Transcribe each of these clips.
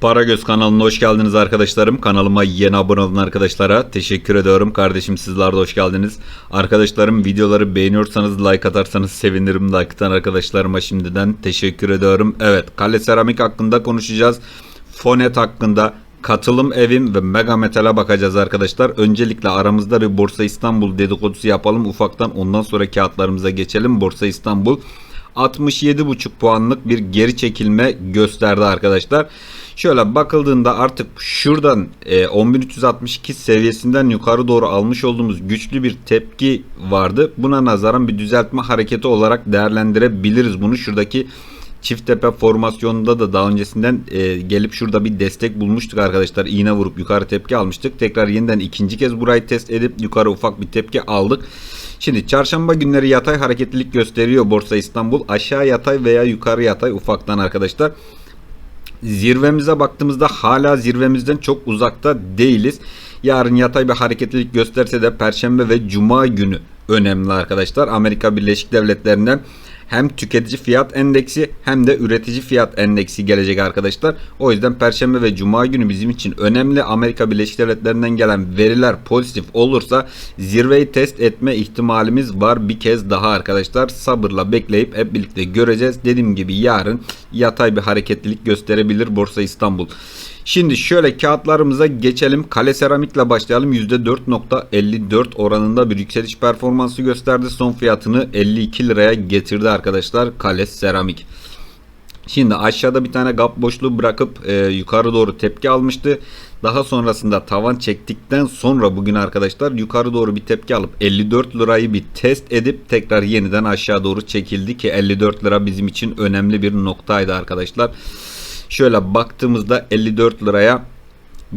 Paragöz kanalına hoş geldiniz arkadaşlarım. Kanalıma yeni abone olan arkadaşlara teşekkür ediyorum. Kardeşim sizler de hoş geldiniz. Arkadaşlarım videoları beğeniyorsanız like atarsanız sevinirim. Like atan arkadaşlarıma şimdiden teşekkür ediyorum. Evet Kale Seramik hakkında konuşacağız. Fonet hakkında Katılım evim ve Mega Metal'e bakacağız arkadaşlar. Öncelikle aramızda bir Borsa İstanbul dedikodusu yapalım ufaktan. Ondan sonra kağıtlarımıza geçelim. Borsa İstanbul 67,5 puanlık bir geri çekilme gösterdi arkadaşlar. Şöyle bakıldığında artık şuradan e, 10.362 seviyesinden yukarı doğru almış olduğumuz güçlü bir tepki vardı. Buna nazaran bir düzeltme hareketi olarak değerlendirebiliriz bunu. Şuradaki çift tepe formasyonunda da daha öncesinden e, gelip şurada bir destek bulmuştuk arkadaşlar. İğne vurup yukarı tepki almıştık. Tekrar yeniden ikinci kez burayı test edip yukarı ufak bir tepki aldık. Şimdi çarşamba günleri yatay hareketlilik gösteriyor Borsa İstanbul. Aşağı yatay veya yukarı yatay ufaktan arkadaşlar. Zirvemize baktığımızda hala zirvemizden çok uzakta değiliz. Yarın yatay bir hareketlilik gösterse de Perşembe ve Cuma günü önemli arkadaşlar. Amerika Birleşik Devletleri'nden hem tüketici fiyat endeksi hem de üretici fiyat endeksi gelecek arkadaşlar. O yüzden Perşembe ve Cuma günü bizim için önemli. Amerika Birleşik Devletleri'nden gelen veriler pozitif olursa zirveyi test etme ihtimalimiz var bir kez daha arkadaşlar. Sabırla bekleyip hep birlikte göreceğiz. Dediğim gibi yarın yatay bir hareketlilik gösterebilir Borsa İstanbul. Şimdi şöyle kağıtlarımıza geçelim. Kale seramikle başlayalım. %4.54 oranında bir yükseliş performansı gösterdi. Son fiyatını 52 liraya getirdi arkadaşlar. Kale seramik. Şimdi aşağıda bir tane gap boşluğu bırakıp e, yukarı doğru tepki almıştı. Daha sonrasında tavan çektikten sonra bugün arkadaşlar yukarı doğru bir tepki alıp 54 lirayı bir test edip tekrar yeniden aşağı doğru çekildi ki 54 lira bizim için önemli bir noktaydı arkadaşlar. Şöyle baktığımızda 54 liraya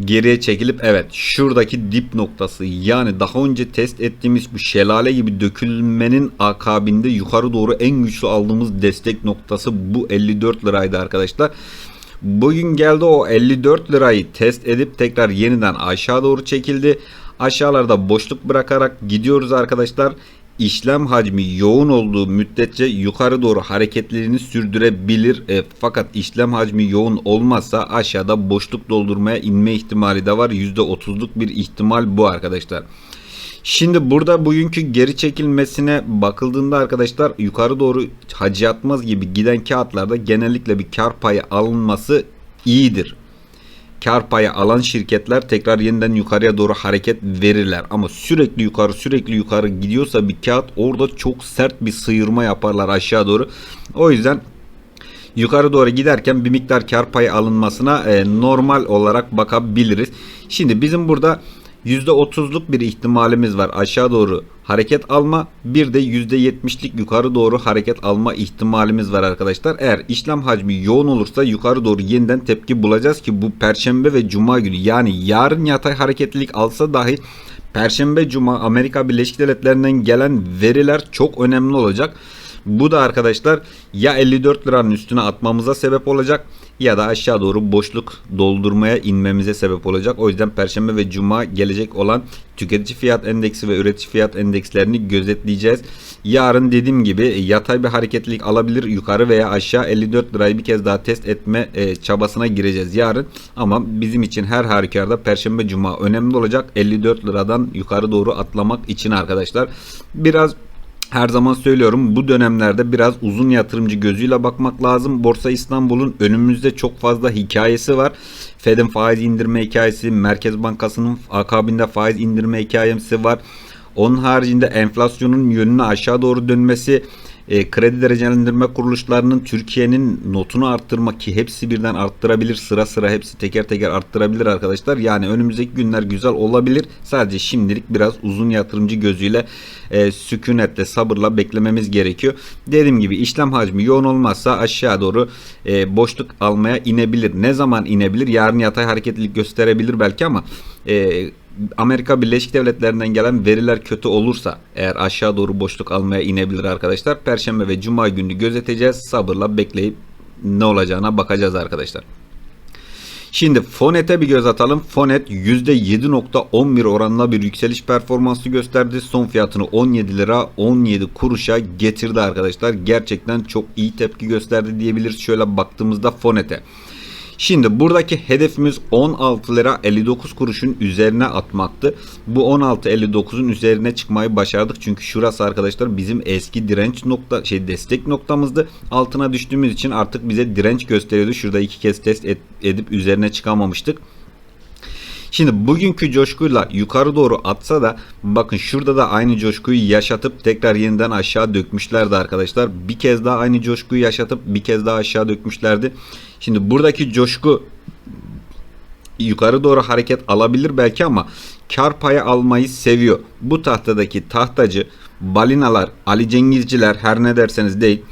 geriye çekilip evet şuradaki dip noktası yani daha önce test ettiğimiz bu şelale gibi dökülmenin akabinde yukarı doğru en güçlü aldığımız destek noktası bu 54 liraydı arkadaşlar. Bugün geldi o 54 lirayı test edip tekrar yeniden aşağı doğru çekildi. Aşağılarda boşluk bırakarak gidiyoruz arkadaşlar işlem hacmi yoğun olduğu müddetçe yukarı doğru hareketlerini sürdürebilir. E, fakat işlem hacmi yoğun olmazsa aşağıda boşluk doldurmaya inme ihtimali de var. %30'luk bir ihtimal bu arkadaşlar. Şimdi burada bugünkü geri çekilmesine bakıldığında arkadaşlar yukarı doğru hacı yatmaz gibi giden kağıtlarda genellikle bir kar payı alınması iyidir kar payı alan şirketler tekrar yeniden yukarıya doğru hareket verirler. Ama sürekli yukarı sürekli yukarı gidiyorsa bir kağıt orada çok sert bir sıyırma yaparlar aşağı doğru. O yüzden yukarı doğru giderken bir miktar kar payı alınmasına e, normal olarak bakabiliriz. Şimdi bizim burada %30'luk bir ihtimalimiz var aşağı doğru hareket alma bir de %70'lik yukarı doğru hareket alma ihtimalimiz var arkadaşlar. Eğer işlem hacmi yoğun olursa yukarı doğru yeniden tepki bulacağız ki bu perşembe ve cuma günü yani yarın yatay hareketlilik alsa dahi perşembe cuma Amerika Birleşik Devletleri'nden gelen veriler çok önemli olacak. Bu da arkadaşlar ya 54 liranın üstüne atmamıza sebep olacak ya da aşağı doğru boşluk doldurmaya inmemize sebep olacak. O yüzden perşembe ve cuma gelecek olan tüketici fiyat endeksi ve üretici fiyat endekslerini gözetleyeceğiz. Yarın dediğim gibi yatay bir hareketlilik alabilir yukarı veya aşağı 54 lirayı bir kez daha test etme e, çabasına gireceğiz yarın. Ama bizim için her halükarda perşembe cuma önemli olacak 54 liradan yukarı doğru atlamak için arkadaşlar. Biraz her zaman söylüyorum bu dönemlerde biraz uzun yatırımcı gözüyle bakmak lazım. Borsa İstanbul'un önümüzde çok fazla hikayesi var. Fed'in faiz indirme hikayesi, Merkez Bankası'nın akabinde faiz indirme hikayesi var. Onun haricinde enflasyonun yönünü aşağı doğru dönmesi, e, kredi derecelendirme kuruluşlarının Türkiye'nin notunu arttırmak ki hepsi birden arttırabilir sıra sıra hepsi teker teker arttırabilir arkadaşlar. Yani önümüzdeki günler güzel olabilir. Sadece şimdilik biraz uzun yatırımcı gözüyle e, sükunetle sabırla beklememiz gerekiyor. Dediğim gibi işlem hacmi yoğun olmazsa aşağı doğru e, boşluk almaya inebilir. Ne zaman inebilir? Yarın yatay hareketlilik gösterebilir belki ama e, Amerika Birleşik Devletleri'nden gelen veriler kötü olursa eğer aşağı doğru boşluk almaya inebilir arkadaşlar. Perşembe ve Cuma günü gözeteceğiz. Sabırla bekleyip ne olacağına bakacağız arkadaşlar. Şimdi Fonet'e bir göz atalım. Fonet %7.11 oranla bir yükseliş performansı gösterdi. Son fiyatını 17 lira 17 kuruşa getirdi arkadaşlar. Gerçekten çok iyi tepki gösterdi diyebiliriz. Şöyle baktığımızda Fonet'e. Şimdi buradaki hedefimiz 16 lira 59 kuruşun üzerine atmaktı. Bu 16.59'un üzerine çıkmayı başardık. Çünkü şurası arkadaşlar bizim eski direnç nokta şey destek noktamızdı. Altına düştüğümüz için artık bize direnç gösteriyordu. Şurada iki kez test et- edip üzerine çıkamamıştık. Şimdi bugünkü coşkuyla yukarı doğru atsa da bakın şurada da aynı coşkuyu yaşatıp tekrar yeniden aşağı dökmüşlerdi arkadaşlar. Bir kez daha aynı coşkuyu yaşatıp bir kez daha aşağı dökmüşlerdi. Şimdi buradaki coşku yukarı doğru hareket alabilir belki ama kar payı almayı seviyor. Bu tahtadaki tahtacı balinalar, Ali Cengizciler her ne derseniz değil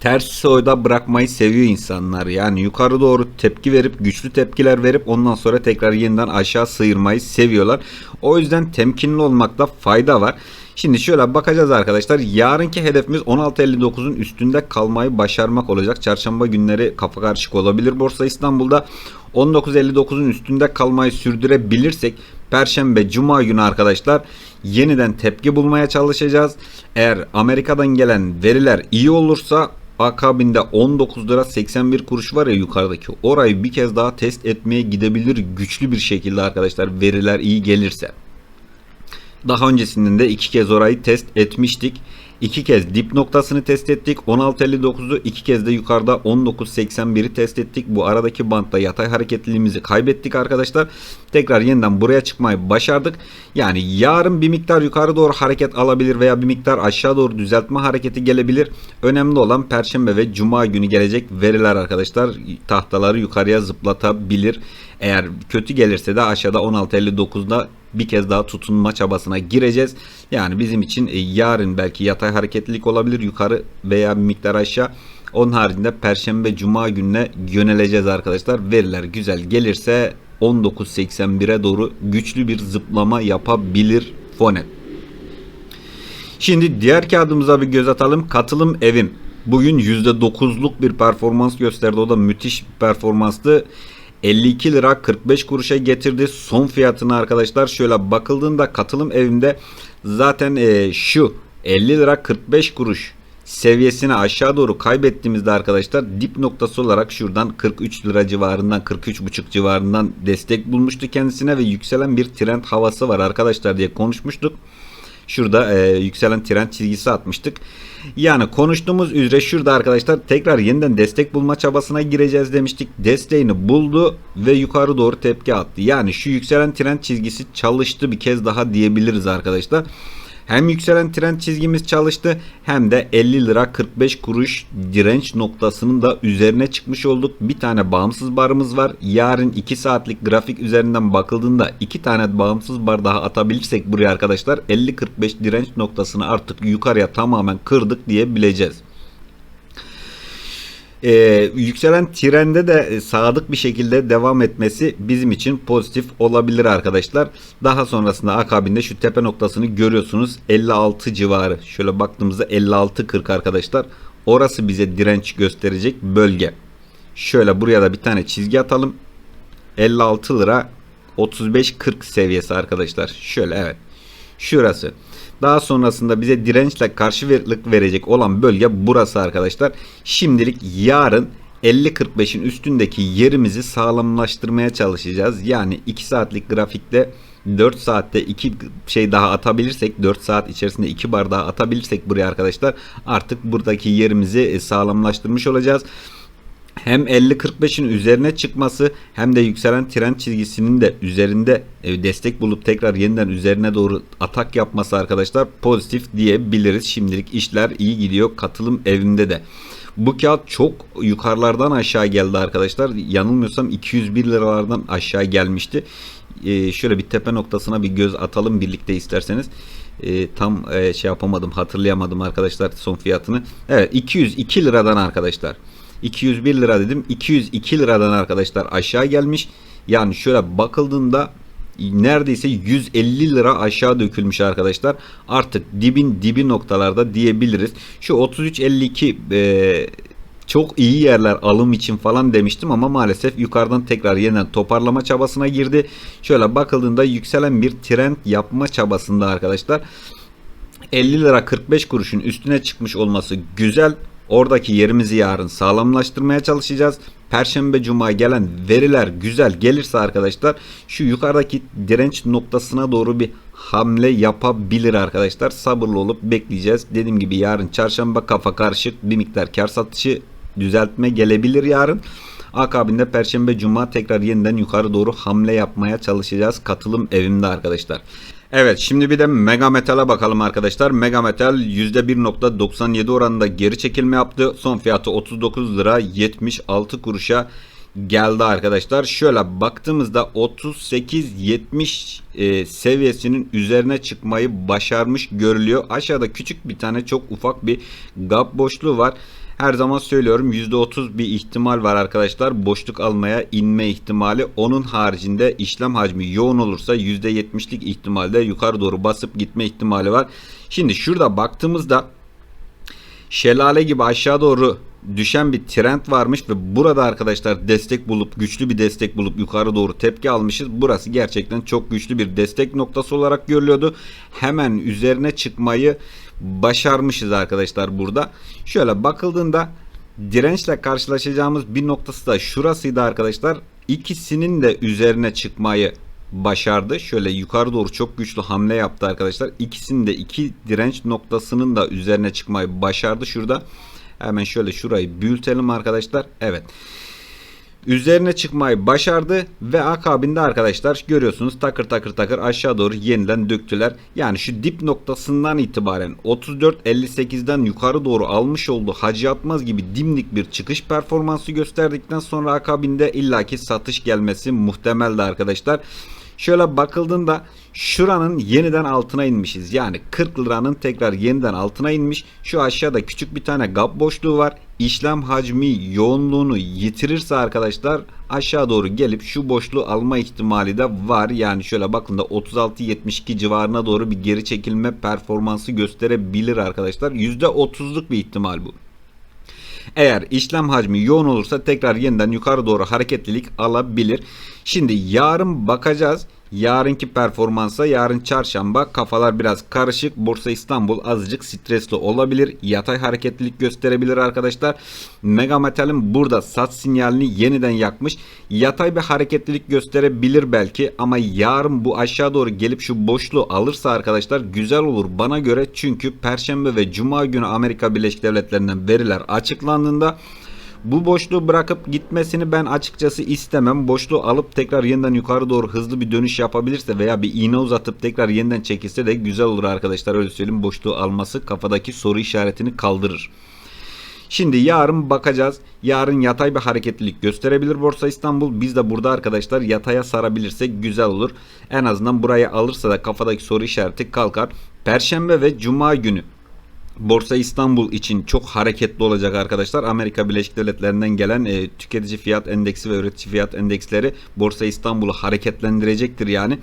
ters soyda bırakmayı seviyor insanlar. Yani yukarı doğru tepki verip güçlü tepkiler verip ondan sonra tekrar yeniden aşağı sıyırmayı seviyorlar. O yüzden temkinli olmakta fayda var. Şimdi şöyle bakacağız arkadaşlar. Yarınki hedefimiz 16.59'un üstünde kalmayı başarmak olacak. Çarşamba günleri kafa karışık olabilir Borsa İstanbul'da. 19.59'un üstünde kalmayı sürdürebilirsek Perşembe, Cuma günü arkadaşlar yeniden tepki bulmaya çalışacağız. Eğer Amerika'dan gelen veriler iyi olursa akabinde 19 lira 81 kuruş var ya yukarıdaki orayı bir kez daha test etmeye gidebilir güçlü bir şekilde arkadaşlar veriler iyi gelirse. Daha öncesinden de iki kez orayı test etmiştik. İki kez dip noktasını test ettik. 16.59'u iki kez de yukarıda 19.81'i test ettik. Bu aradaki bantta yatay hareketliliğimizi kaybettik arkadaşlar. Tekrar yeniden buraya çıkmayı başardık. Yani yarın bir miktar yukarı doğru hareket alabilir veya bir miktar aşağı doğru düzeltme hareketi gelebilir. Önemli olan perşembe ve cuma günü gelecek veriler arkadaşlar tahtaları yukarıya zıplatabilir. Eğer kötü gelirse de aşağıda 16.59'da bir kez daha tutunma çabasına gireceğiz. Yani bizim için e, yarın belki yatay hareketlilik olabilir yukarı veya bir miktar aşağı. Onun haricinde perşembe cuma gününe yöneleceğiz arkadaşlar. Veriler güzel gelirse 19.81'e doğru güçlü bir zıplama yapabilir Fonet. Şimdi diğer kağıdımıza bir göz atalım. Katılım evim. Bugün %9'luk bir performans gösterdi. O da müthiş bir performanstı. 52 lira 45 kuruşa getirdi. Son fiyatını arkadaşlar şöyle bakıldığında katılım evimde zaten e, şu 50 lira 45 kuruş seviyesini aşağı doğru kaybettiğimizde arkadaşlar dip noktası olarak şuradan 43 lira civarından 43,5 civarından destek bulmuştu kendisine ve yükselen bir trend havası var arkadaşlar diye konuşmuştuk. Şurada e, yükselen trend çizgisi atmıştık. Yani konuştuğumuz üzere şurada arkadaşlar tekrar yeniden destek bulma çabasına gireceğiz demiştik. Desteğini buldu ve yukarı doğru tepki attı. Yani şu yükselen trend çizgisi çalıştı bir kez daha diyebiliriz arkadaşlar. Hem yükselen trend çizgimiz çalıştı hem de 50 lira 45 kuruş direnç noktasının da üzerine çıkmış olduk. Bir tane bağımsız barımız var. Yarın 2 saatlik grafik üzerinden bakıldığında 2 tane bağımsız bar daha atabilirsek buraya arkadaşlar 50-45 direnç noktasını artık yukarıya tamamen kırdık diyebileceğiz. Ee, yükselen trende de e, sadık bir şekilde devam etmesi bizim için pozitif olabilir arkadaşlar. Daha sonrasında akabinde şu tepe noktasını görüyorsunuz 56 civarı. Şöyle baktığımızda 56-40 arkadaşlar. Orası bize direnç gösterecek bölge. Şöyle buraya da bir tane çizgi atalım. 56 lira 35-40 seviyesi arkadaşlar. Şöyle evet. Şurası. Daha sonrasında bize dirençle karşılık verecek olan bölge burası arkadaşlar. Şimdilik yarın 50-45'in üstündeki yerimizi sağlamlaştırmaya çalışacağız. Yani 2 saatlik grafikte 4 saatte 2 şey daha atabilirsek 4 saat içerisinde 2 bar daha atabilirsek buraya arkadaşlar artık buradaki yerimizi sağlamlaştırmış olacağız hem 50-45'in üzerine çıkması hem de yükselen trend çizgisinin de üzerinde e, destek bulup tekrar yeniden üzerine doğru atak yapması arkadaşlar pozitif diyebiliriz. Şimdilik işler iyi gidiyor katılım evinde de. Bu kağıt çok yukarılardan aşağı geldi arkadaşlar. Yanılmıyorsam 201 liralardan aşağı gelmişti. Ee, şöyle bir tepe noktasına bir göz atalım birlikte isterseniz. Ee, tam e, şey yapamadım hatırlayamadım arkadaşlar son fiyatını. Evet 202 liradan arkadaşlar. 201 lira dedim. 202 liradan arkadaşlar aşağı gelmiş. Yani şöyle bakıldığında neredeyse 150 lira aşağı dökülmüş arkadaşlar. Artık dibin dibi noktalarda diyebiliriz. Şu 33.52 e, çok iyi yerler alım için falan demiştim ama maalesef yukarıdan tekrar yeniden toparlama çabasına girdi. Şöyle bakıldığında yükselen bir trend yapma çabasında arkadaşlar. 50 lira 45 kuruşun üstüne çıkmış olması güzel. Oradaki yerimizi yarın sağlamlaştırmaya çalışacağız. Perşembe Cuma gelen veriler güzel gelirse arkadaşlar şu yukarıdaki direnç noktasına doğru bir hamle yapabilir arkadaşlar. Sabırlı olup bekleyeceğiz. Dediğim gibi yarın çarşamba kafa karışık bir miktar kar satışı düzeltme gelebilir yarın. Akabinde Perşembe Cuma tekrar yeniden yukarı doğru hamle yapmaya çalışacağız. Katılım evimde arkadaşlar. Evet şimdi bir de Mega Metal'a bakalım arkadaşlar. Mega Metal %1.97 oranında geri çekilme yaptı. Son fiyatı 39 lira 76 kuruşa geldi arkadaşlar. Şöyle baktığımızda 38-70 e, seviyesinin üzerine çıkmayı başarmış görülüyor. Aşağıda küçük bir tane çok ufak bir gap boşluğu var. Her zaman söylüyorum %30 bir ihtimal var arkadaşlar. Boşluk almaya inme ihtimali. Onun haricinde işlem hacmi yoğun olursa %70'lik ihtimalde yukarı doğru basıp gitme ihtimali var. Şimdi şurada baktığımızda şelale gibi aşağı doğru düşen bir trend varmış ve burada arkadaşlar destek bulup güçlü bir destek bulup yukarı doğru tepki almışız. Burası gerçekten çok güçlü bir destek noktası olarak görülüyordu. Hemen üzerine çıkmayı başarmışız arkadaşlar burada. Şöyle bakıldığında dirençle karşılaşacağımız bir noktası da şurasıydı arkadaşlar. İkisinin de üzerine çıkmayı başardı. Şöyle yukarı doğru çok güçlü hamle yaptı arkadaşlar. İkisinin de iki direnç noktasının da üzerine çıkmayı başardı şurada. Hemen şöyle şurayı büyütelim arkadaşlar. Evet. Üzerine çıkmayı başardı ve akabinde arkadaşlar görüyorsunuz takır takır takır aşağı doğru yeniden döktüler. Yani şu dip noktasından itibaren 34.58'den yukarı doğru almış olduğu Hacı Atmaz gibi dimdik bir çıkış performansı gösterdikten sonra akabinde illaki satış gelmesi muhtemeldi arkadaşlar. Şöyle bakıldığında şuranın yeniden altına inmişiz. Yani 40 liranın tekrar yeniden altına inmiş. Şu aşağıda küçük bir tane gap boşluğu var. İşlem hacmi yoğunluğunu yitirirse arkadaşlar aşağı doğru gelip şu boşluğu alma ihtimali de var. Yani şöyle bakın da 36-72 civarına doğru bir geri çekilme performansı gösterebilir arkadaşlar. %30'luk bir ihtimal bu. Eğer işlem hacmi yoğun olursa tekrar yeniden yukarı doğru hareketlilik alabilir. Şimdi yarın bakacağız. Yarınki performansa yarın çarşamba kafalar biraz karışık. Borsa İstanbul azıcık stresli olabilir. Yatay hareketlilik gösterebilir arkadaşlar. Mega Metal'in burada sat sinyalini yeniden yakmış. Yatay bir hareketlilik gösterebilir belki ama yarın bu aşağı doğru gelip şu boşluğu alırsa arkadaşlar güzel olur bana göre. Çünkü Perşembe ve Cuma günü Amerika Birleşik Devletleri'nden veriler açıklandığında bu boşluğu bırakıp gitmesini ben açıkçası istemem. Boşluğu alıp tekrar yeniden yukarı doğru hızlı bir dönüş yapabilirse veya bir iğne uzatıp tekrar yeniden çekilse de güzel olur arkadaşlar. Öyle söyleyeyim boşluğu alması kafadaki soru işaretini kaldırır. Şimdi yarın bakacağız. Yarın yatay bir hareketlilik gösterebilir Borsa İstanbul. Biz de burada arkadaşlar yataya sarabilirsek güzel olur. En azından burayı alırsa da kafadaki soru işareti kalkar. Perşembe ve Cuma günü Borsa İstanbul için çok hareketli olacak arkadaşlar. Amerika Birleşik Devletleri'nden gelen e, tüketici fiyat endeksi ve üretici fiyat endeksleri Borsa İstanbul'u hareketlendirecektir yani.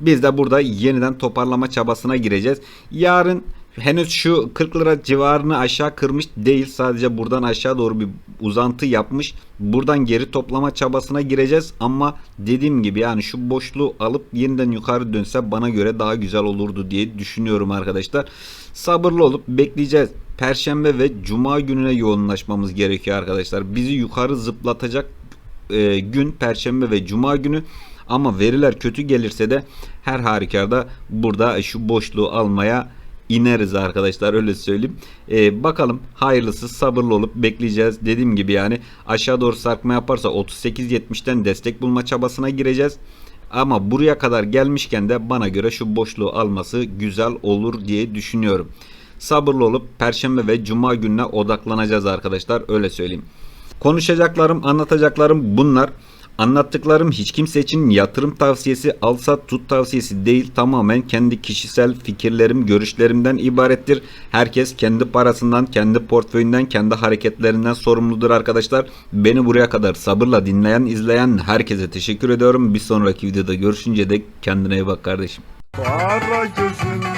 Biz de burada yeniden toparlama çabasına gireceğiz. Yarın henüz şu 40 lira civarını aşağı kırmış değil. Sadece buradan aşağı doğru bir uzantı yapmış. Buradan geri toplama çabasına gireceğiz. Ama dediğim gibi yani şu boşluğu alıp yeniden yukarı dönse bana göre daha güzel olurdu diye düşünüyorum arkadaşlar. Sabırlı olup bekleyeceğiz. Perşembe ve Cuma gününe yoğunlaşmamız gerekiyor arkadaşlar. Bizi yukarı zıplatacak e, gün Perşembe ve Cuma günü. Ama veriler kötü gelirse de her halükarda burada şu boşluğu almaya ineriz arkadaşlar öyle söyleyeyim. Ee, bakalım hayırlısı sabırlı olup bekleyeceğiz. Dediğim gibi yani aşağı doğru sarkma yaparsa 38-70'ten destek bulma çabasına gireceğiz. Ama buraya kadar gelmişken de bana göre şu boşluğu alması güzel olur diye düşünüyorum. Sabırlı olup perşembe ve cuma gününe odaklanacağız arkadaşlar öyle söyleyeyim. Konuşacaklarım, anlatacaklarım bunlar. Anlattıklarım hiç kimse için yatırım tavsiyesi, alsa tut tavsiyesi değil. Tamamen kendi kişisel fikirlerim, görüşlerimden ibarettir. Herkes kendi parasından, kendi portföyünden, kendi hareketlerinden sorumludur arkadaşlar. Beni buraya kadar sabırla dinleyen, izleyen herkese teşekkür ediyorum. Bir sonraki videoda görüşünce dek kendine iyi bak kardeşim. Para gözün